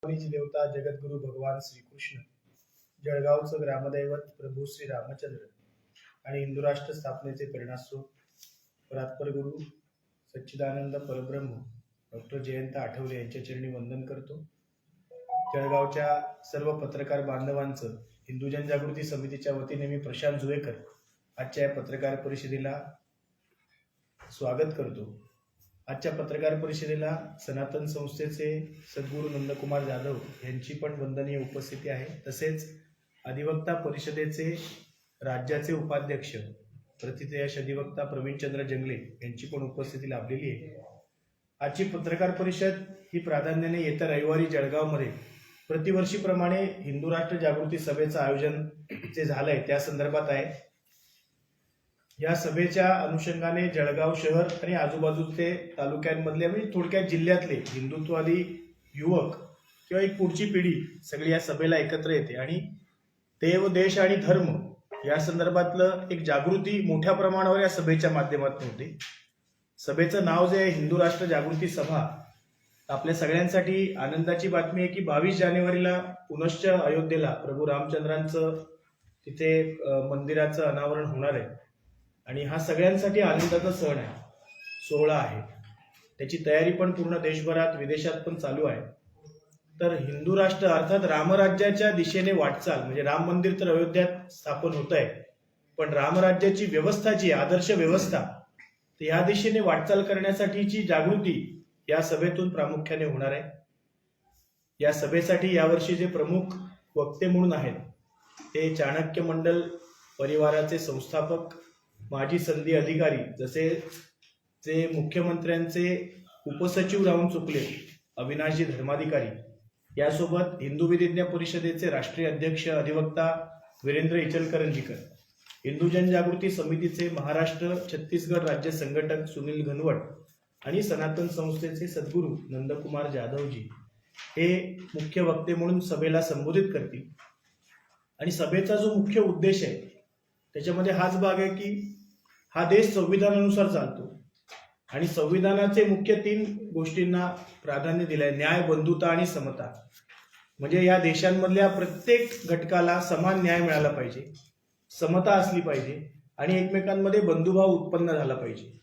स्वामीची देवता जगद्गुरु भगवान श्रीकृष्ण जळगावचं ग्रामदैवत प्रभू श्री रामचंद्र आणि इंदुराष्ट्र स्थापनेचे प्रेरणास्रोत परात्पर गुरु सच्चिदानंद परब्रह्म डॉक्टर जयंत आठवले यांच्या चरणी वंदन करतो. जळगावच्या सर्व पत्रकार बांधवांचं हिंदू जनजागृती समितीच्या वतीने मी प्रशांत जुवेकर आजच्या या पत्रकार परिषदेला स्वागत करतो. आजच्या पत्रकार परिषदेला सनातन संस्थेचे सद्गुरू नंदकुमार जाधव यांची पण वंदनीय उपस्थिती आहे. तसेच अधिवक्ता परिषदेचे राज्याचे उपाध्यक्ष प्रतितयश अधिवक्ता प्रवीणचंद्र जंगले यांची पण उपस्थिती लाभलेली आहे. आजची पत्रकार परिषद ही प्राधान्याने येत्या रविवारी जळगावमध्ये प्रतिवर्षीप्रमाणे हिंदू राष्ट्र जागृती सभेचं आयोजन जे झालंय त्या संदर्भात आहे. या सभेच्या अनुषंगाने जळगाव शहर आणि आजूबाजूचे तालुक्यांमधले म्हणजे थोडक्यात जिल्ह्यातले हिंदुत्ववादी युवक किंवा एक पुढची पिढी सगळी या सभेला एकत्र येते. आणि देव देश आणि धर्म या संदर्भातलं एक जागृती मोठ्या प्रमाणावर या सभेच्या माध्यमातून होते. सभेचं नाव जे आहे हिंदू राष्ट्र जागृती सभा आपल्या सगळ्यांसाठी आनंदाची बातमी आहे की बावीस जानेवारीला पुनश्च अयोध्येला प्रभू रामचंद्रांचं तिथे मंदिराचं अनावरण होणार आहे. आणि हा सगळ्यांसाठी आनंदाचा सण आहे. सोहळा आहे. त्याची तयारी पण पूर्ण देशभरात विदेशात पण चालू आहे. तर हिंदू राष्ट्र अर्थात रामराज्याच्या दिशेने वाटचाल म्हणजे राम मंदिर तर अयोध्यात स्थापन होत आहे पण रामराज्याची व्यवस्था जी आदर्श व्यवस्था तर या दिशेने वाटचाल करण्यासाठीची जागृती या सभेतून प्रामुख्याने होणार आहे. या सभेसाठी यावर्षी जे प्रमुख वक्ते म्हणून आहेत ते चाणक्य मंडल परिवाराचे संस्थापक माजी संधी अधिकारी जसे ते मुख्यमंत्र्यांचे उपसचिव राहून चुकले अविनाशजी धर्माधिकारी. यासोबत हिंदू विधिज्ञ परिषदेचे राष्ट्रीय अध्यक्ष अधिवक्ता वीरेंद्र इचलकरंजीकर. हिंदू जनजागृती समितीचे महाराष्ट्र छत्तीसगड राज्य संघटक सुनील घनवट आणि सनातन संस्थेचे सद्गुरू नंदकुमार जाधवजी हे मुख्य वक्ते म्हणून सभेला संबोधित करतील. आणि सभेचा जो मुख्य उद्देश आहे त्याच्यामध्ये हाच भाग आहे की हा देश संविधानानुसार चालतो. आणि संविधानाचे मुख्य तीन गोष्टींना प्राधान्य दिलंय न्याय बंधुता आणि समता. म्हणजे या देशांमधल्या प्रत्येक घटकाला समान न्याय मिळाला पाहिजे समता असली पाहिजे आणि एकमेकांमध्ये बंधुभाव उत्पन्न झाला पाहिजे.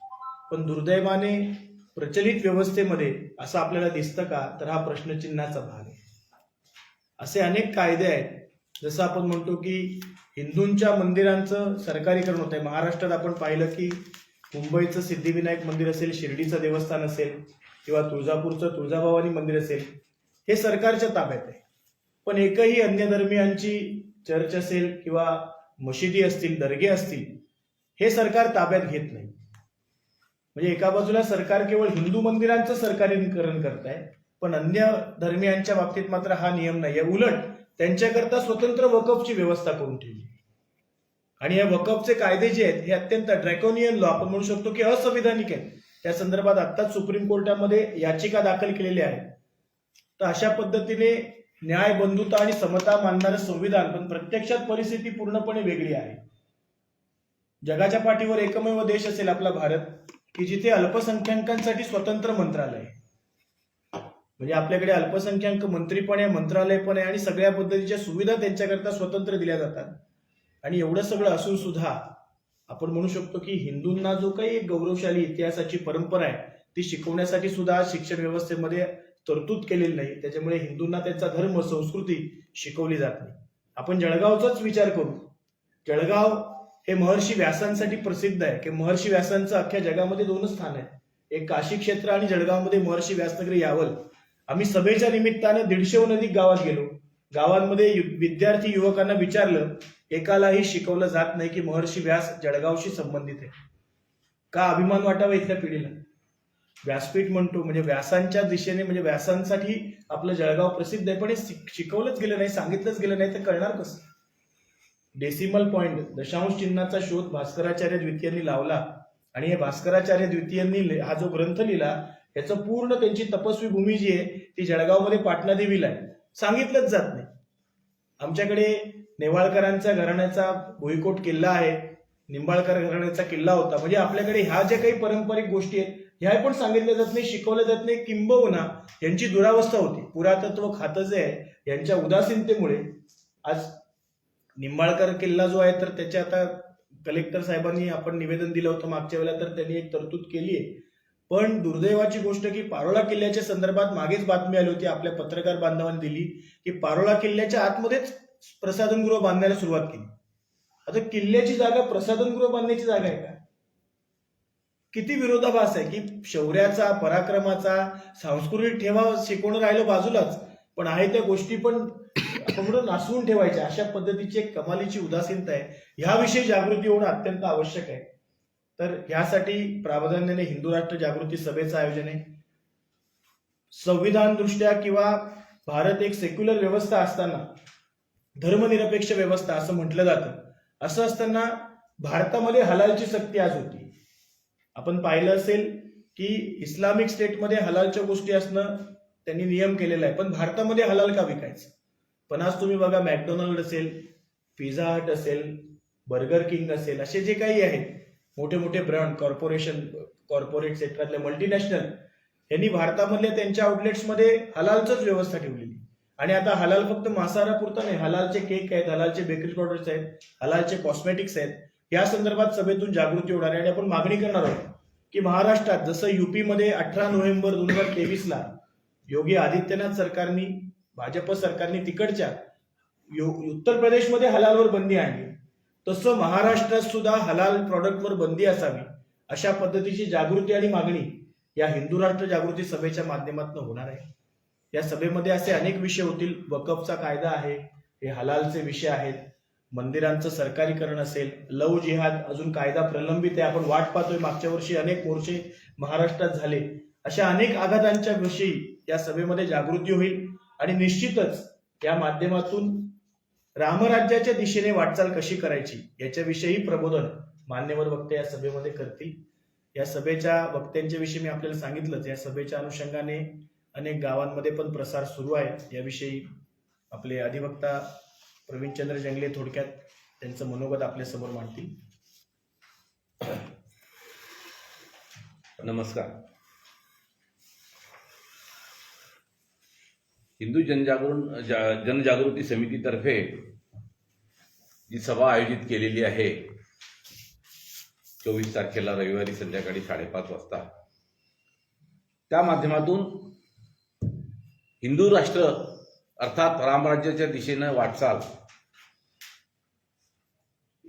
पण दुर्दैवाने प्रचलित व्यवस्थेमध्ये असं आपल्याला दिसतं का? तर हा प्रश्नचिन्हाचा भाग आहे. असे अनेक कायदे आहेत. जसं आपण म्हणतो की हिंदूंच्या मंदिरांचं सरकारीकरण होत आहे महाराष्ट्रात आपण पाहिलं की मुंबईचं सिद्धिविनायक मंदिर असेल शिर्डीचं देवस्थान असेल किंवा तुळजापूरचं तुळजाभवानी मंदिर असेल हे सरकारच्या ताब्यात आहे. पण एकही अन्य धर्मियांची चर्च असेल किंवा मशिदी असतील दर्गे असतील हे सरकार ताब्यात घेत नाही. म्हणजे एका बाजूला सरकार केवळ हिंदू मंदिरांचं सरकारीकरण करत आहे पण अन्य धर्मियांच्या बाबतीत मात्र हा नियम नाही आहे उलट त्यांच्याकरता स्वतंत्र वकफची व्यवस्था करून ठेवली. आणि या वकफचे कायदे जे आहेत हे अत्यंत ड्रॅकोनियन लॉ आपण म्हणू शकतो की असंविधानिक आहेत. त्या संदर्भात आत्ताच सुप्रीम कोर्टामध्ये याचिका दाखल केलेल्या आहेत तर अशा पद्धतीने न्याय बंधुता आणि समता मानणारं संविधान पण प्रत्यक्षात परिस्थिती पूर्णपणे वेगळी आहे. जगाच्या पाठीवर एकमेव देश असेल आपला भारत की जिथे अल्पसंख्याकांसाठी स्वतंत्र मंत्रालय आहे. म्हणजे आपल्याकडे अल्पसंख्याक मंत्री पण आहे मंत्रालय पण आहे आणि सगळ्या पद्धतीच्या सुविधा त्यांच्याकरता स्वतंत्र दिल्या जातात. आणि एवढं सगळं असून सुद्धा आपण म्हणू शकतो की हिंदूंना जो काही एक गौरवशाली इतिहासाची परंपरा आहे ती शिकवण्यासाठी सुद्धा शिक्षण व्यवस्थेमध्ये तरतूद केलेली नाही. त्याच्यामुळे हिंदूंना त्यांचा धर्म संस्कृती शिकवली जात नाही. आपण जळगावचाच विचार करू. जळगाव हे महर्षी व्यासांसाठी प्रसिद्ध आहे. की महर्षी व्यासांचं अख्ख्या जगामध्ये दोनच स्थान आहे. एक काशी क्षेत्र आणि जळगावमध्ये महर्षी व्यासनगरी यावल. आम्ही सभेच्या निमित्तानं दीडशेहून अधिक गावात गेलो. गावांमध्ये यु- विद्यार्थी युवकांना विचारलं एकालाही शिकवलं जात नाही की महर्षी व्यास जळगावशी संबंधित आहे. का अभिमान वाटावा इथल्या पिढीला? व्यासपीठ म्हणतो म्हणजे व्यासांच्या दिशेने म्हणजे व्यासांसाठी आपलं जळगाव प्रसिद्ध आहे पण हे शिक- शिकवलंच गेलं नाही सांगितलंच गेलं नाही तर कळणार कसं? डेसिमल पॉइंट दशांश चिन्हाचा शोध भास्कराचार्य द्वितीयांनी लावला. आणि हे भास्कराचार्य द्वितीयांनी हा जो ग्रंथ लिहिला याचं पूर्ण त्यांची तपस्वी भूमी जी आहे ती जळगावमध्ये पाटणा देवीला आहे. सांगितलंच जात नाही. आमच्याकडे नेवाळकरांचा घराण्याचा भुईकोट किल्ला आहे निंबाळकर घराण्याचा किल्ला होता. म्हणजे आपल्याकडे ह्या ज्या काही पारंपरिक गोष्टी आहेत ह्या पण सांगितल्या जात नाही शिकवलं जात नाही. किंबहुना यांची दुरावस्था होती. पुरातत्व खातं जे आहे. यांच्या उदासीनतेमुळे आज निंबाळकर किल्ला जो आहे तर त्याच्या आता कलेक्टर साहेबांनी आपण निवेदन दिलं होतं मागच्या वेळेला तर त्यांनी एक तरतूद केली आहे. पण दुर्दैवाची गोष्ट की पारोळा किल्ल्याच्या संदर्भात मागेच बातमी आली होती आपल्या पत्रकार बांधवांनी दिली की पारोळा किल्ल्याच्या आतमध्येच प्रसाधनगृह बांधायला सुरुवात केली. आता किल्ल्याची जागा प्रसाधनगृह बांधण्याची जागा आहे का? किती विरोधाभास आहे की शौर्याचा पराक्रमाचा सांस्कृतिक ठेवा शिकवणं राहिलं बाजूलाच पण आहे त्या गोष्टी पण आपण नासवून ठेवायच्या. अशा पद्धतीची एक कमालीची उदासीनता आहे. ह्याविषयी जागृती होणं अत्यंत आवश्यक आहे. तर ह्यासाठी प्राधान्याने हिंदू राष्ट्र जागृती सभेचं आयोजन आहे. संविधान दृष्ट्या किंवा भारत एक सेक्युलर व्यवस्था असताना धर्मनिरपेक्ष व्यवस्था असं म्हटलं जातं. असं असताना भारतामध्ये हलालची सक्ती आज होती. आपण पाहिलं असेल की इस्लामिक स्टेटमध्ये हलालच्या गोष्टी असणं त्यांनी नियम केलेला आहे. पण भारतामध्ये हलाल का विकायचं? पण आज तुम्ही बघा मॅकडोनाल्ड असेल पिझ्झा हट असेल बर्गर किंग असेल असे जे काही आहेत मोठे मोठे ब्रँड कॉर्पोरेशन कॉर्पोरेट सेक्टरातले मल्टीनॅशनल यांनी भारतामधल्या त्यांच्या आउटलेट्समध्ये हलालचंच व्यवस्था ठेवलेली. आणि आता हलाल फक्त मांसाहारापुरता नाही हलालचे केक आहेत हलालचे बेकरी प्रॉडक्ट्स आहेत हलालचे कॉस्मेटिक्स आहेत. या संदर्भात सभेतून जागृती होणार आहे आणि आपण मागणी करणार आहोत की महाराष्ट्रात जसं युपीमध्ये अठरा नोव्हेंबर दोन हजार तेवीसला योगी आदित्यनाथ सरकारनी भाजप सरकारने तिकडच्या यो- उत्तर प्रदेशमध्ये हलालवर बंदी आणली. तसं महाराष्ट्रात सुद्धा हलाल प्रॉडक्टवर बंदी असावी अशा पद्धतीची जागृती आणि मागणी या हिंदू राष्ट्र जागृती सभेच्या माध्यमातून होणार आहे. या सभेमध्ये असे अनेक विषय होतील. वकफचा कायदा आहे हे हलालचे विषय आहेत मंदिरांचं सरकारीकरण असेल लव जिहाद अजून कायदा प्रलंबित आहे. आपण वाट पाहतोय मागच्या वर्षी अनेक मोर्चे महाराष्ट्रात झाले. अशा अनेक आघातांच्या विषयी या सभेमध्ये जागृती होईल आणि निश्चितच या माध्यमातून रामराज्याच्या दिशेने वाटचाल कशी करायची याच्याविषयी प्रबोधन मान्यवर वक्ते या सभेमध्ये करतील. या सभेच्या वक्त्यांच्या विषयी मी आपल्याला सांगितलंच. या सभेच्या अनुषंगाने अनेक गावांमध्ये पण प्रसार सुरू आहे. याविषयी आपले अधिवक्ता प्रवीणचंद्र जंगले थोडक्यात त्यांचं मनोगत आपल्यासमोर मांडतील. नमस्कार. हिंदू जनजागरण जा- जनजागृती समितीतर्फे जी सभा आयोजित केलेली आहे चोवीस तारखेला रविवारी संध्याकाळी साडेपाच वाजता त्या माध्यमातून हिंदू राष्ट्र अर्थात रामराज्याच्या दिशेनं वाटचाल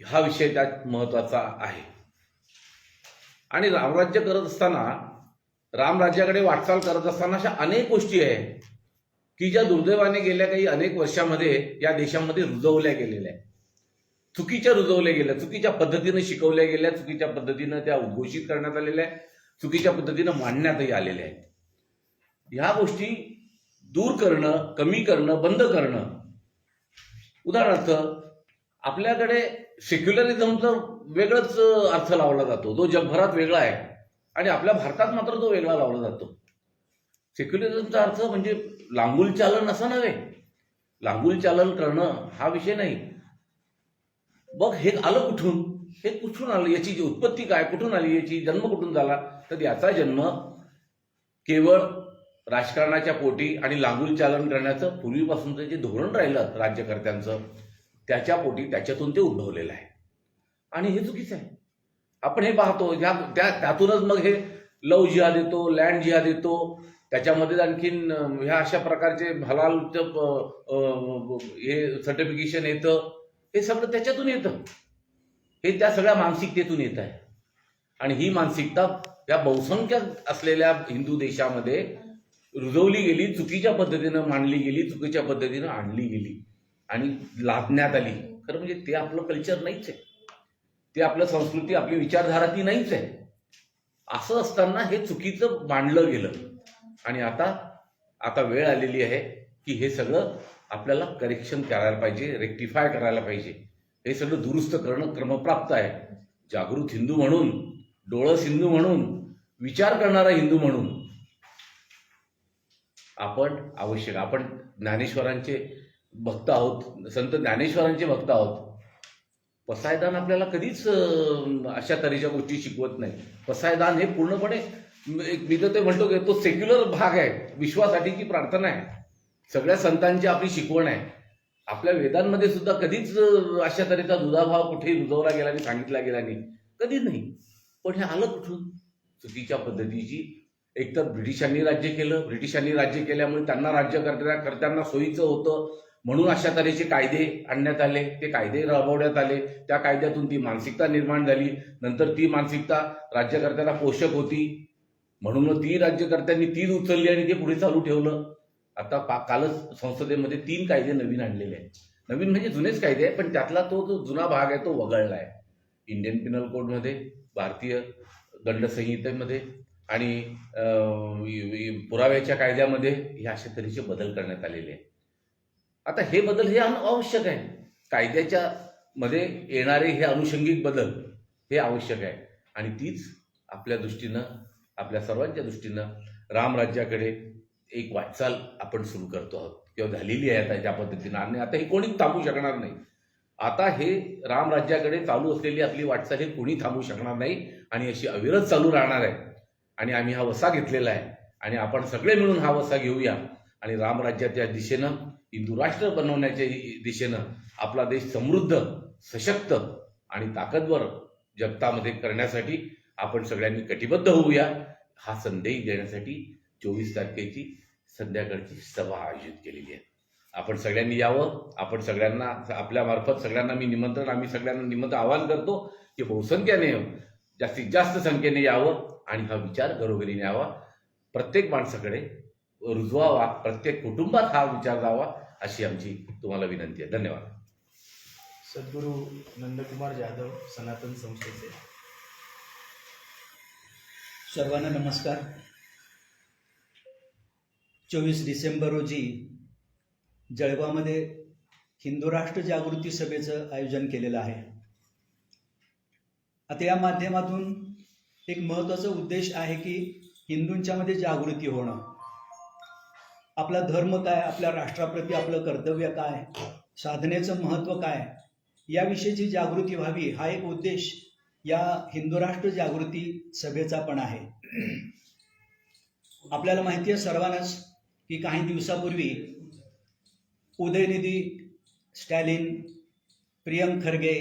हा विषय त्यात महत्त्वाचा आहे. आणि रामराज्य करत असताना रामराज्याकडे वाटचाल करत असताना अशा अनेक गोष्टी आहेत की ज्या दुर्दैवाने गेल्या काही अनेक वर्षामध्ये या देशामध्ये रुजवल्या गेलेल्या आहेत. चुकीच्या रुजवल्या गेल्या चुकीच्या पद्धतीनं शिकवल्या गेल्या चुकीच्या पद्धतीनं त्या उद्घोषित करण्यात आलेल्या आहेत चुकीच्या पद्धतीनं मांडण्यातही आलेल्या आहेत. ह्या गोष्टी दूर करणं कमी करणं बंद करणं. उदाहरणार्थ आपल्याकडे सेक्युलरिझमचा वेगळाच अर्थ लावला जातो जो जगभरात वेगळा आहे. आणि आपल्या भारतात मात्र तो वेगळा लावला जातो. सेक्युलरिझमचा अर्थ म्हणजे लांगुल चालन असं नव्हे. लांगुल चालन करणं हा विषय नाही. बघ हे आलं कुठून? हे कुठून आलं? याची जी उत्पत्ती काय? कुठून आली? याची जन्म कुठून झाला? तर याचा जन्म केवळ राजकारणाच्या पोटी आणि लांगुल चालन करण्याचं पूर्वीपासूनचं जे धोरण राहिलं राज्यकर्त्यांचं त्याच्या पोटी त्याच्यातून ते उद्भवलेलं आहे. आणि हे चुकीचं आहे. आपण हे पाहतो ह्या त्या त्यातूनच मग हे लव जिहाद येतो लँड जिहाद येतो त्याच्यामध्ये आणखीन ह्या अशा प्रकारचे हलालचं हे सर्टिफिकेशन येतं. हे सगळं त्याच्यातून येतं. हे त्या सगळ्या मानसिकतेतून येत आहे. आणि ही मानसिकता या बहुसंख्य असलेल्या हिंदू देशामध्ये रुजवली गेली चुकीच्या पद्धतीनं मांडली गेली चुकीच्या पद्धतीनं आणली गेली आणि लादण्यात आली. खरं म्हणजे ते आपलं कल्चर नाहीच आहे. ते आपलं संस्कृती आपली विचारधारा ती नाहीच आहे. असं असताना हे चुकीचं मांडलं गेलं. आणि आता आता वेळ आलेली आहे की हे सगळं आपल्याला करेक्शन करायला पाहिजे रेक्टिफाय करायला पाहिजे. हे सगळं दुरुस्त करणं क्रमप्राप्त आहे. जागृत हिंदू म्हणून डोळस हिंदू म्हणून विचार करणारा हिंदू म्हणून आपण आवश्यक आपण ज्ञानेश्वरांचे भक्त आहोत संत ज्ञानेश्वरांचे भक्त आहोत. पसायदान आपल्याला कधीच अशा तऱ्हेच्या गोष्टी शिकवत नाही. पसायदान हे पूर्णपणे एक मी तर ते म्हणतो की तो सेक्युलर भाग आहे. विश्वासाठीची प्रार्थना आहे. सगळ्या संतांची आपली शिकवण आहे. आपल्या वेदांमध्ये सुद्धा कधीच अशा तऱ्हेचा दुधाभाव कुठेही रुजवला गेला नाही सांगितला गेला नाही. कधी नाही. पण हे आलं कुठून? चुकीच्या पद्धतीची. एकतर ब्रिटिशांनी राज्य केलं. ब्रिटिशांनी राज्य केल्यामुळे त्यांना राज्य करत्या करताना सोयीचं होतं. म्हणून अशा तऱ्हेचे कायदे आणण्यात आले. ते कायदे राबवण्यात आले. त्या कायद्यातून ती मानसिकता निर्माण झाली. नंतर ती मानसिकता राज्यकर्त्याला पोषक होती. म्हणून ती राज्यकर्त्यांनी तीच उचलली आणि ते पुढे चालू ठेवलं. आता पा कालच संसदेमध्ये तीन कायदे नवीन आणलेले आहेत. नवीन म्हणजे जुनेच कायदे आहे पण त्यातला तो जो जुना भाग आहे तो वगळला आहे इंडियन पिनल कोडमध्ये भारतीय दंडसंहितेमध्ये आणि पुराव्याच्या कायद्यामध्ये हे अशा तऱ्हेचे बदल करण्यात आलेले आहे आता हे बदल हे आवश्यक आहे कायद्याच्या मध्ये येणारे हे अनुषंगिक बदल हे आवश्यक आहे आणि तीच आपल्या दृष्टीनं आपल्या सर्वांच्या दृष्टीनं रामराज्याकडे एक वाटचाल आपण सुरू करतो आहोत. किंवा झालेली आहे आता ज्या पद्धतीनं. आणि आता हे कोणी थांबू शकणार नाही. आता हे रामराज्याकडे चालू असलेली आपली वाटचाल हे कोणी थांबू शकणार नाही. आणि अशी अविरत चालू राहणार आहे. आणि आम्ही हा वसा घेतलेला आहे. आणि आपण सगळे मिळून हा वसा घेऊया. आणि रामराज्याच्या दिशेनं हिंदू राष्ट्र बनवण्याच्या दिशेनं आपला देश समृद्ध सशक्त आणि ताकदवर जगतामध्ये करण्यासाठी आपण सगळ्यांनी कटिबद्ध होऊया. हा संदेश देण्यासाठी चोवीस तारखेची संध्याकाळची सभा आयोजित केलेली आहे. आपण सगळ्यांनी यावं. आपण सगळ्यांना आपल्यामार्फत सगळ्यांना मी निमंत्रण आम्ही सगळ्यांना निमंत्रण आवाहन करतो की बहुसंख्याने जास्तीत जास्त संख्येने यावं आणि हा विचार घरोघरी न्यावा. प्रत्येक माणसाकडे रुजवावा. प्रत्येक कुटुंबात हा विचार जावा अशी आमची तुम्हाला विनंती आहे. धन्यवाद. सद्गुरू नंदकुमार जाधव सनातन संस्थेचे. सर्वांना नमस्कार. चोवीस डिसेंबर रोजी जळगावमध्ये हिंदू राष्ट्र जागृती सभेचं आयोजन केलेलं आहे. आता या माध्यमातून एक महत्त्वाचा उद्देश आहे की हिंदूंच्यामध्ये जागृती होणं. आपला धर्म काय आपल्या राष्ट्राप्रती आपलं कर्तव्य काय साधनेचं महत्त्व काय याविषयीची जागृती व्हावी हा एक उद्देश या हिंदू राष्ट्र जागृती सभेचा पण आहे. आपल्याला माहिती आहे सर्वांनाच की काही दिवसापूर्वी उदयनिधी स्टॅलिन प्रियम खरगे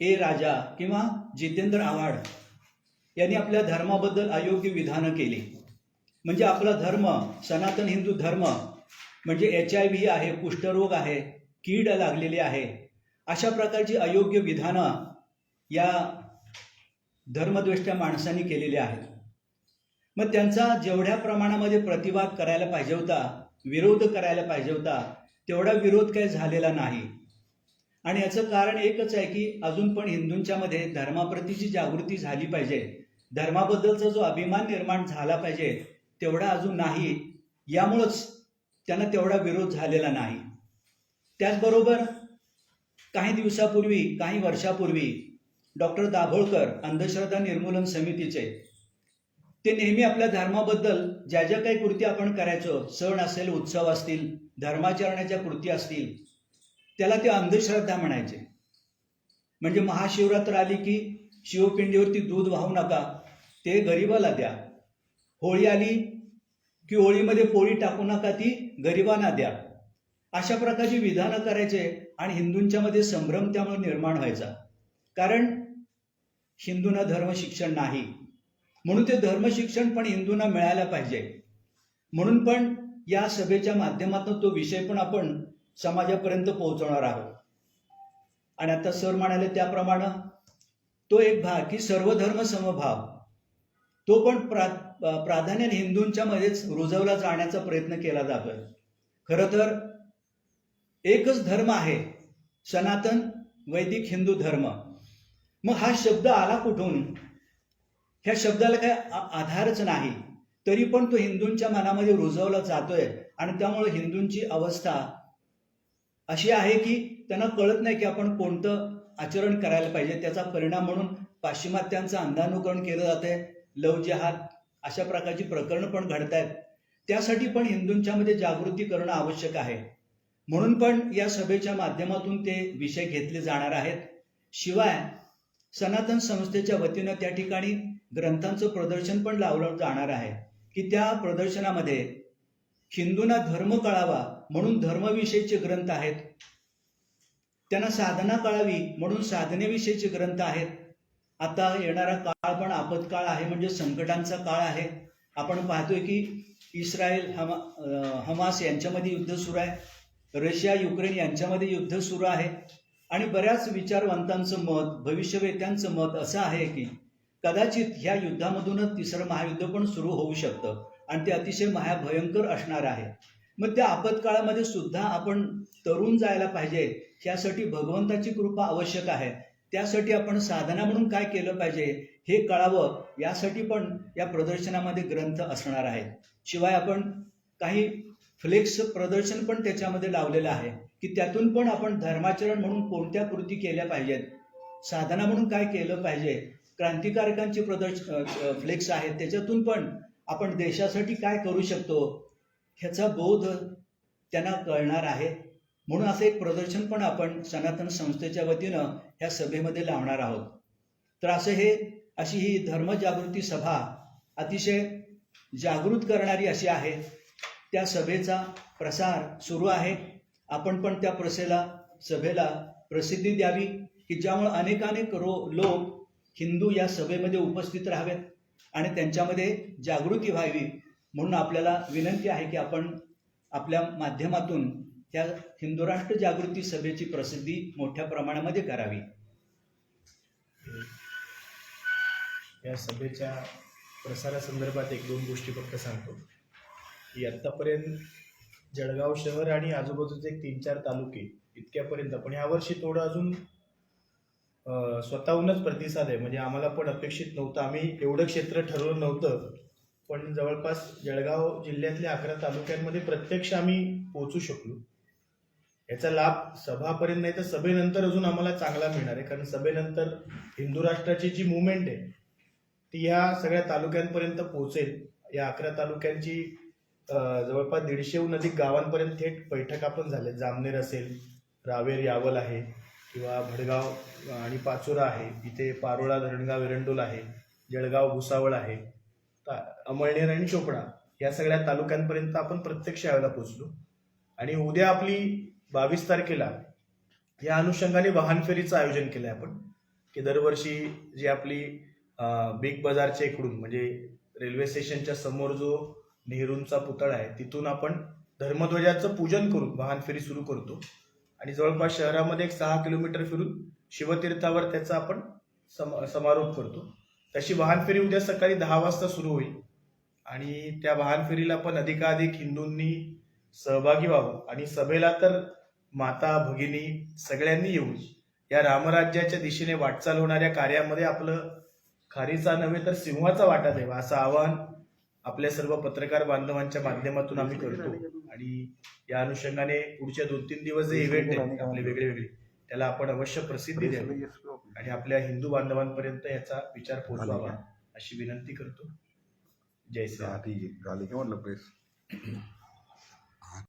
ए राजा किंवा जितेंद्र आव्हाड यांनी आपल्या धर्माबद्दल अयोग्य विधानं केली. म्हणजे आपला धर्म सनातन हिंदू धर्म म्हणजे एच आय व्ही आहे कुष्ठरोग आहे कीड लागलेली आहे अशा प्रकारची अयोग्य विधानं या धर्मद्वेष्ट्या माणसांनी केलेल्या आहेत. मग त्यांचा जेवढ्या प्रमाणामध्ये प्रतिवाद करायला पाहिजे होता विरोध करायला पाहिजे होता तेवढा विरोध काही झालेला नाही. आणि याचं कारण एकच आहे की अजून पण हिंदूंच्या मध्ये धर्माप्रतीची जागृती झाली पाहिजे. धर्माबद्दलचा जो अभिमान निर्माण झाला पाहिजे तेवढा अजून नाही. यामुळंच त्यांना तेवढा विरोध झालेला नाही. त्याचबरोबर काही दिवसापूर्वी काही वर्षापूर्वी डॉक्टर दाभोळकर अंधश्रद्धा निर्मूलन समितीचे. ते नेहमी आपल्या धर्माबद्दल ज्या ज्या काही कृती आपण करायचो सण असेल उत्सव असतील धर्माचरणाच्या कृती असतील त्याला ते अंधश्रद्धा म्हणायचे. म्हणजे महाशिवरात्र आली की शिवपिंडीवरती दूध वाहू नका ते गरिबाला द्या. होळी आली की होळीमध्ये पोळी टाकू नका ती गरिबांना द्या. अशा प्रकारची विधानं करायचे आणि हिंदूंच्या मध्ये संभ्रम त्यामुळे निर्माण व्हायचा. कारण हिंदूंना धर्मशिक्षण नाही. म्हणून ते धर्मशिक्षण पण हिंदूंना मिळायला पाहिजे. म्हणून पण या सभेच्या माध्यमातून तो विषय पण आपण समाजापर्यंत पोहोचवणार आहोत. आणि आता सर म्हणाले त्याप्रमाणे तो एक भाग की सर्व धर्म समभाव तो पण प्रा प्राधान्याने हिंदूंच्या मध्येच रुजवला जाण्याचा प्रयत्न केला जातोय. खरं तर एकच धर्म आहे सनातन वैदिक हिंदू धर्म. मग हा शब्द आला कुठून? ह्या शब्दाला काय आधारच नाही. तरी पण तो हिंदूंच्या मनामध्ये रुजवला जातोय. आणि त्यामुळे हिंदूंची अवस्था अशी आहे की त्यांना कळत नाही की आपण कोणतं आचरण करायला पाहिजे. त्याचा परिणाम म्हणून पाश्चिमात्यांचं अंधानुकरण केलं जातंय. लव जिहाद अशा प्रकारची प्रकरणं पण घडत आहेत त्यासाठी पण हिंदूंच्या मध्ये जागृती करणं आवश्यक आहे. म्हणून पण या सभेच्या माध्यमातून ते विषय घेतले जाणार आहेत. शिवाय सनातन संस्थेच्या वतीनं त्या ठिकाणी ग्रंथांचं प्रदर्शन पण लावलं जाणार आहे की त्या प्रदर्शनामध्ये हिंदूंना धर्म कळावा म्हणून धर्मविषयीचे ग्रंथ आहेत. त्यांना साधना कळावी म्हणून साधनेविषयीचे ग्रंथ आहेत. आता येणारा काळ पण आपत्काळ आहे म्हणजे संकटांचा काळ आहे. आपण पाहतोय की इस्रायल हमा हमास यांच्यामध्ये युद्ध सुरू आहे. रशिया युक्रेन यांच्यामध्ये युद्ध सुरू आहे. आणि बऱ्याच विचारवंतांचं मत भविष्यवेत्यांचं मत असं आहे की कदाचित ह्या युद्धामधूनच तिसरं महायुद्ध पण सुरू होऊ शकतं आणि ते अतिशय महाभयंकर असणार आहे. मग त्या आपत्काळामध्ये सुद्धा आपण तरुण जायला पाहिजे यासाठी भगवंताची कृपा आवश्यक आहे. त्यासाठी आपण साधना म्हणून काय केलं पाहिजे हे कळावं यासाठी पण या प्रदर्शनामध्ये ग्रंथ असणार आहेत. शिवाय आपण काही फ्लेक्स प्रदर्शन पण त्याच्यामध्ये लावलेलं आहे. की त्यातून पण आपण धर्माचरण म्हणून कोणत्या कृती केल्या पाहिजेत? साधना म्हणून काय केलं पाहिजे? क्रांतिकारकांची प्रदर्श फ्लेक्स आहेत. त्याच्यातून पण आपण देशासाठी काय करू शकतो? ह्याचा बोध त्यांना कळणार आहे. म्हणून असं एक प्रदर्शन पण आपण सनातन संस्थेच्या वतीनं ह्या सभेमध्ये लावणार आहोत. तर असं हे अशी ही धर्मजागृती सभा अतिशय जागृत करणारी अशी आहे. त्या सभेचा प्रसार सुरू आहे. आपण पण त्या प्रसेला सभेला प्रसिद्धी द्यावी की ज्यामुळे अनेकानेक रो लोक हिंदू या सभेमध्ये उपस्थित राहावेत आणि त्यांच्यामध्ये जागृती व्हावी म्हणून आपल्याला विनंती आहे की आपण आपल्या माध्यमातून त्या हिंदू राष्ट्र जागृती सभेची प्रसिद्धी मोठ्या प्रमाणामध्ये करावी. या सभेच्या प्रसारासंदर्भात एक दोन गोष्टी फक्त सांगतो. की आत्तापर्यंत जळगाव शहर आणि आजूबाजूचे एक तीन चार तालुके इतक्यापर्यंत. पण यावर्षी थोडं अजून स्वतःहूनच प्रतिसाद आहे. म्हणजे आम्हाला पण अपेक्षित नव्हतं. आम्ही एवढं क्षेत्र ठरवलं नव्हतं. पण जवळपास जळगाव जिल्ह्यातल्या अकरा तालुक्यांमध्ये प्रत्यक्ष आम्ही पोहोचू शकलो. याचा लाभ सभापर्यंत नाही तर सभेनंतर अजून आम्हाला चांगला मिळणार आहे. कारण सभेनंतर हिंदू राष्ट्राची जी मुवमेंट आहे ती ह्या सगळ्या तालुक्यांपर्यंत पोहोचेल. या अकरा तालुक्यांची जवळपास दीडशेहून अधिक गावांपर्यंत थेट बैठका पण झाल्या जामनेर असेल रावेर यावल आहे किंवा भडगाव आणि पाचोरा आहे. इथे पारोळा धरणगाव एरंडोल आहे जळगाव भुसावळ आहे. ता- अमळनेर आणि चोपडा या सगळ्या तालुक्यांपर्यंत आपण प्रत्यक्ष यावेळेला पोचलो आणि उद्या आपली बावीस तारखेला या अनुषंगाने वाहन फेरीचं आयोजन केलं आहे आपण की दरवर्षी जी आपली बिग बाजारच्या इकडून म्हणजे रेल्वे स्टेशनच्या समोर जो नेहरूंचा पुतळा आहे. तिथून आपण धर्मध्वजाचं पूजन करून वाहन फेरी सुरू करतो. आणि जवळपास शहरामध्ये एक सहा किलोमीटर फिरून शिवतीर्थावर त्याचा आपण सम समारोप करतो. तशी वाहन फेरी उद्या सकाळी दहा वाजता सुरू होईल. आणि त्या वाहन फेरीला पण अधिकाधिक हिंदूंनी सहभागी व्हावं. आणि सभेला तर माता भगिनी सगळ्यांनी येऊन या रामराज्याच्या दिशेने वाटचाल होणाऱ्या कार्यामध्ये आपलं खारीचा नव्हे तर सिंहाचा वाटा द्यावा असं आवाहन आपल्या सर्व पत्रकार बांधवांच्या माध्यमातून आम्ही करतो. आणि या अनुषंगाने पुढच्या दोन तीन दिवस जे इव्हेंट आहेत आपले वेगळे वेगळे त्याला आपण अवश्य प्रसिद्धी द्यावी. आणि आपल्या हिंदू बांधवांपर्यंत याचा विचार पोहोचवावा अशी विनंती करतो. जय श्रीराम